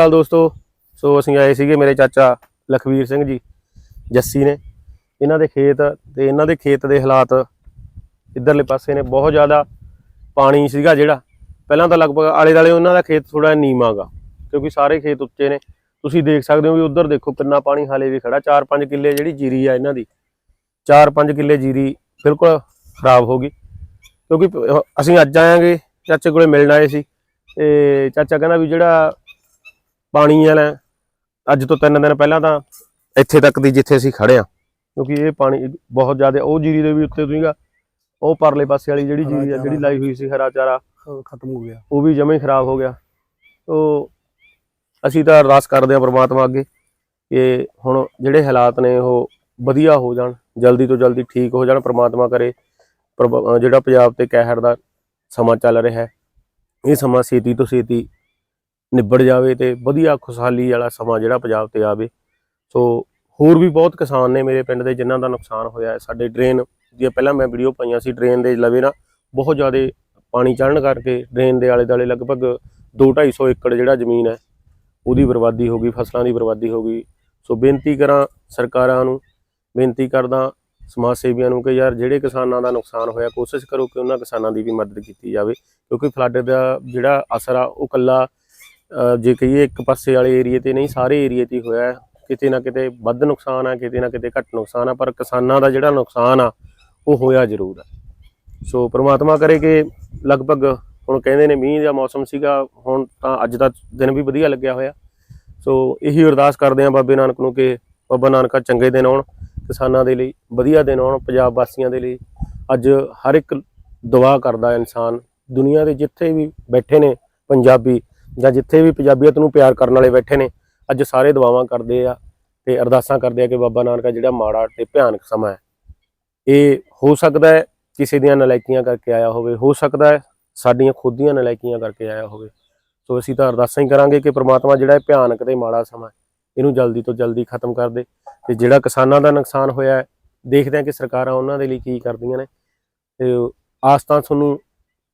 ਹਾਲ ਦੋਸਤੋ? ਸੋ ਅਸੀਂ ਆਏ ਸੀਗੇ ਮੇਰੇ ਚਾਚਾ ਲਖਵੀਰ ਸਿੰਘ ਜੀ, ਜੱਸੀ ਨੇ। ਇਹਨਾਂ ਦੇ ਖੇਤ ਤੇ ਇਹਨਾਂ ਦੇ ਖੇਤ ਦੇ ਹਾਲਾਤ ਇਧਰਲੇ ਪਾਸੇ ਨੇ। ਬਹੁਤ ਜ਼ਿਆਦਾ ਪਾਣੀ ਸੀਗਾ ਜਿਹੜਾ। ਪਹਿਲਾਂ ਤਾਂ ਲਗਭਗ ਆਲੇ ਦਾਲੇ ਉਹਨਾਂ ਦਾ ਖੇਤ ਥੋੜਾ ਨੀਵਾਂਗਾ ਕਿਉਂਕਿ ਸਾਰੇ ਖੇਤ ਉੱਚੇ ਨੇ। ਤੁਸੀਂ ਦੇਖ ਸਕਦੇ ਹੋ ਵੀ ਉਧਰ ਦੇਖੋ ਕਿੰਨਾ ਪਾਣੀ ਹਾਲੇ ਵੀ ਖੜਾ। 4-5 ਕਿੱਲੇ ਜਿਹੜੀ ਜੀਰੀ ਆ ਇਹਨਾਂ ਦੀ 4-5 ਕਿੱਲੇ ਜੀਰੀ ਬਿਲਕੁਲ ਖਰਾਬ ਹੋ ਗਈ। ਕਿਉਂਕਿ ਅਸੀਂ ਅੱਜ ਆਵਾਂਗੇ ਚਾਚੇ ਕੋਲੇ ਮਿਲਣ ਆਏ ਸੀ। ਤੇ ਚਾਚਾ ਕਹਿੰਦਾ ਵੀ ਜਿਹੜਾ ਪਾਣੀ ਵਾਲਾ ਅੱਜ ਤੋਂ ਤਿੰਨ ਦਿਨ ਪਹਿਲਾਂ ਤਾਂ ਇੱਥੇ ਤੱਕ ਦੀ ਜਿੱਥੇ ਅਸੀਂ ਖੜੇ ਆ ਕਿਉਂਕਿ ਇਹ ਪਾਣੀ ਬਹੁਤ ਜ਼ਿਆਦਾ ਉਹ ਜੀਰੀ ਦੇ ਵੀ ਉੱਤੇ ਤੁਸੀਂਗਾ ਉਹ ਪਰਲੇ ਪਾਸੇ ਵਾਲੀ ਜਿਹੜੀ ਜੀਰੀ ਆ ਜਿਹੜੀ। ਲਾਈ ਹੋਈ ਸੀ ਹਰਾ ਚਾਰਾ ਖਤਮ ਹੋ ਗਿਆ। ਉਹ ਵੀ ਜਮੇ ਖਰਾਬ ਹੋ ਗਿਆ। ਤੋ ਅਸੀਂ ਤਾਂ ਅਰਦਾਸ ਕਰਦੇ ਹਾਂ ਪ੍ਰਮਾਤਮਾ ਅੱਗੇ ਕਿ ਹੁਣ ਜਿਹੜੇ ਹਾਲਾਤ ਨੇ ਉਹ ਵਧੀਆ ਹੋ ਜਾਣ ਜਲਦੀ ਤੋਂ ਜਲਦੀ ਠੀਕ ਹੋ ਜਾਣ ਪ੍ਰਮਾਤਮਾ ਕਰੇ। ਜਿਹੜਾ ਪੰਜਾਬ ਤੇ ਕਹਿਰ ਦਾ ਸਮਾਂ ਚੱਲ ਰਿਹਾ ਹੈ ਇਹ ਸਮਾਂ ਛੇਤੀ ਤੋਂ ਛੇਤੀ ਨਿਬੜ ਜਾਵੇ ਤੇ ਵਧੀਆ ਖੁਸ਼ਹਾਲੀ ਵਾਲਾ ਸਮਾਂ ਜਿਹੜਾ ਪੰਜਾਬ ਤੇ ਆਵੇ। ਸੋ ਹੋਰ ਵੀ ਬਹੁਤ ਕਿਸਾਨ ਨੇ ਮੇਰੇ ਪਿੰਡ ਦੇ ਜਿਨ੍ਹਾਂ ਦਾ ਨੁਕਸਾਨ ਹੋਇਆ ਹੈ। ਸਾਡੇ ਡਰੇਨ ਦੀਆਂ ਪਹਿਲਾਂ ਮੈਂ ਵੀਡੀਓ ਪਾਈਆਂ ਸੀ ਡਰੇਨ ਦੇ ਲਵੇ ਨਾ ਬਹੁਤ ਜ਼ਿਆਦਾ ਪਾਣੀ ਚੜ੍ਹਨ ਕਰਕੇ ਡਰੇਨ ਦੇ ਆਲੇ ਦੁਆਲੇ ਲਗਭਗ 2-250 ਏਕੜ ਜਿਹੜਾ ਜ਼ਮੀਨ ਹੈ, ਉਹਦੀ ਬਰਬਾਦੀ ਹੋ ਗਈ, ਫਸਲਾਂ ਦੀ ਬਰਬਾਦੀ ਹੋ ਗਈ। ਸੋ ਬੇਨਤੀ ਕਰਾਂ ਸਰਕਾਰਾਂ ਨੂੰ, ਬੇਨਤੀ ਕਰਦਾ ਸਮਾਜ ਸੇਵੀਆਂ ਨੂੰ ਕਿ ਯਾਰ ਜਿਹੜੇ ਕਿਸਾਨਾਂ ਦਾ ਨੁਕਸਾਨ ਹੋਇਆ, ਕੋਸ਼ਿਸ਼ ਕਰੋ ਕਿ ਉਹਨਾਂ ਕਿਸਾਨਾਂ ਦੀ ਵੀ ਮਦਦ ਕੀਤੀ ਜਾਵੇ। ਕਿਉਂਕਿ ਫਲੱਡ ਦਾ ਜਿਹੜਾ ਅਸਰ ਆ, ਉਹ ਕੱਲਾ ਜੇ ਕਹੀਏ ਇੱਕ ਪਾਸੇ ਵਾਲੇ ਏਰੀਏ ਤੇ ਨਹੀਂ, ਸਾਰੇ ਏਰੀਏ ਤੇ ਹੀ ਹੋਇਆ ਕਿਤੇ ਨਾ ਕਿਤੇ ਵੱਧ ਨੁਕਸਾਨ ਆ, ਕਿਤੇ ਨਾ ਕਿਤੇ ਘੱਟ ਨੁਕਸਾਨ ਆ, ਪਰ ਕਿਸਾਨਾਂ ਦਾ ਜਿਹੜਾ ਨੁਕਸਾਨ ਆ, ਉਹ ਹੋਇਆ ਜ਼ਰੂਰ ਹੈ। ਸੋ ਪ੍ਰਮਾਤਮਾ ਕਰੇ ਕਿ ਲਗਭਗ ਹੁਣ ਕਹਿੰਦੇ ਨੇ ਮੀਂਹ ਦਾ ਮੌਸਮ ਸੀਗਾ, ਹੁਣ ਤਾਂ ਅੱਜ ਦਾ ਦਿਨ ਵੀ ਵਧੀਆ ਲੱਗਿਆ ਹੋਇਆ। ਸੋ ਇਹੀ ਅਰਦਾਸ ਕਰਦੇ ਹਾਂ ਬਾਬੇ ਨਾਨਕ ਨੂੰ ਕਿ ਬਾਬਾ ਨਾਨਕਾ ਚੰਗੇ ਦਿਨ ਆਉਣ, ਕਿਸਾਨਾਂ ਦੇ ਲਈ ਵਧੀਆ ਦਿਨ ਆਉਣ, ਪੰਜਾਬ ਵਾਸੀਆਂ ਦੇ ਲਈ ਅੱਜ ਹਰ ਇੱਕ ਦੁਆ ਕਰਦਾ ਇਨਸਾਨ। ਦੁਨੀਆ ਦੇ ਜਿੱਥੇ ਵੀ ਬੈਠੇ ਨੇ ਪੰਜਾਬੀ ਜਾਂ ਜਿੱਥੇ ਵੀ ਪੰਜਾਬੀਅਤ ਨੂੰ ਪਿਆਰ ਕਰਨ ਵਾਲੇ ਬੈਠੇ ਨੇ, ਅੱਜ ਸਾਰੇ ਦੁਆਵਾਂ ਕਰਦੇ ਆ ਤੇ ਅਰਦਾਸਾਂ ਕਰਦੇ ਆ ਕਿ ਬਾਬਾ ਨਾਨਕਾ ਜਿਹੜਾ ਮਾੜਾ ਤੇ ਭਿਆਨਕ ਸਮਾਂ ਹੈ, ਇਹ ਹੋ ਸਕਦਾ ਹੈ ਕਿਸੇ ਦੀਆਂ ਨਲਾਇਕੀਆਂ ਕਰਕੇ ਆਇਆ ਹੋਵੇ, ਹੋ ਸਕਦਾ ਹੈ ਸਾਡੀਆਂ ਖੁਦ ਦੀਆਂ ਨਲਾਇਕੀਆਂ ਕਰਕੇ ਆਇਆ ਹੋਵੇ। ਸੋ ਅਸੀਂ ਤਾਂ ਅਰਦਾਸਾਂ ਹੀ ਕਰਾਂਗੇ ਕਿ ਪ੍ਰਮਾਤਮਾ ਜਿਹੜਾ ਇਹ ਭਿਆਨਕ ਤੇ ਮਾੜਾ ਸਮਾਂ ਇਹਨੂੰ ਜਲਦੀ ਤੋਂ ਜਲਦੀ ਖਤਮ ਕਰ ਦੇ ਤੇ ਜਿਹੜਾ ਕਿਸਾਨਾਂ ਦਾ ਨੁਕਸਾਨ ਹੋਇਆ ਦੇਖਦੇ ਹਾਂ ਕਿ ਸਰਕਾਰਾਂ ਉਹਨਾਂ ਦੇ ਲਈ ਕੀ ਕਰਦੀਆਂ ਨੇ। ਤੇ ਆਸ ਤਾਂ ਤੁਹਾਨੂੰ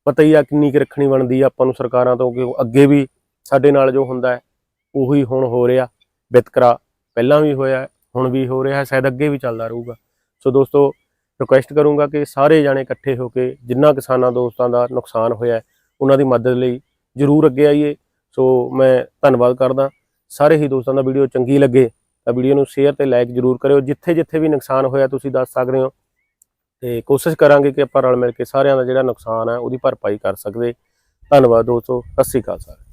ਪਤਾ ਹੀ ਆ ਕਿੰਨੀ ਕੁ ਰੱਖਣੀ ਬਣਦੀ ਆ ਆਪਾਂ ਨੂੰ ਸਰਕਾਰਾਂ ਤੋਂ ਕਿ ਅੱਗੇ ਵੀ ਸਾਡੇ ਨਾਲ ਜੋ ਹੁੰਦਾ ਹੈ, ਉਹੀ ਹੁਣ ਹੋ ਰਿਹਾ। ਵਿਤਕਰਾ ਪਹਿਲਾਂ ਵੀ ਹੋਇਆ, ਹੁਣ ਵੀ ਹੋ ਰਿਹਾ, ਸ਼ਾਇਦ ਅੱਗੇ ਵੀ ਚੱਲਦਾ ਰਹੂਗਾ। ਸੋ ਦੋਸਤੋ ਰਿਕੁਐਸਟ ਕਰੂੰਗਾ ਕਿ ਸਾਰੇ ਜਾਣੇ ਇਕੱਠੇ ਹੋ ਕੇ ਜਿੰਨਾ ਕਿਸਾਨਾਂ ਦੋਸਤਾਂ ਦਾ ਨੁਕਸਾਨ ਹੋਇਆ ਉਹਨਾਂ ਦੀ ਮਦਦ ਲਈ ਜਰੂਰ ਅੱਗੇ ਆਈਏ। ਸੋ ਮੈਂ ਧੰਨਵਾਦ ਕਰਦਾ। ਸਾਰੇ ਹੀ ਦੋਸਤਾਂ ਦਾ ਵੀਡੀਓ ਚੰਗੀ ਲੱਗੇ ਤਾਂ ਵੀਡੀਓ ਨੂੰ ਸ਼ੇਅਰ ਤੇ ਲਾਈਕ ਜਰੂਰ ਕਰਿਓ। ਜਿੱਥੇ ਜਿੱਥੇ ਵੀ ਨੁਕਸਾਨ ਹੋਇਆ ਤੁਸੀਂ ਦੱਸ ਸਕਦੇ ਹੋ। ਤੇ ਕੋਸ਼ਿਸ਼ ਕਰਾਂਗੇ ਕਿ ਆਪਾਂ ਰਲ ਮਿਲ ਕੇ ਸਾਰਿਆਂ ਦਾ ਜਿਹੜਾ ਨੁਕਸਾਨ ਹੈ ਉਹਦੀ ਭਰਪਾਈ ਕਰ ਸਕਦੇ। ਧੰਨਵਾਦ ਦੋਸਤੋ, ਸਤਿ ਸ਼੍ਰੀ ਅਕਾਲ ਸਾਰਿਆਂ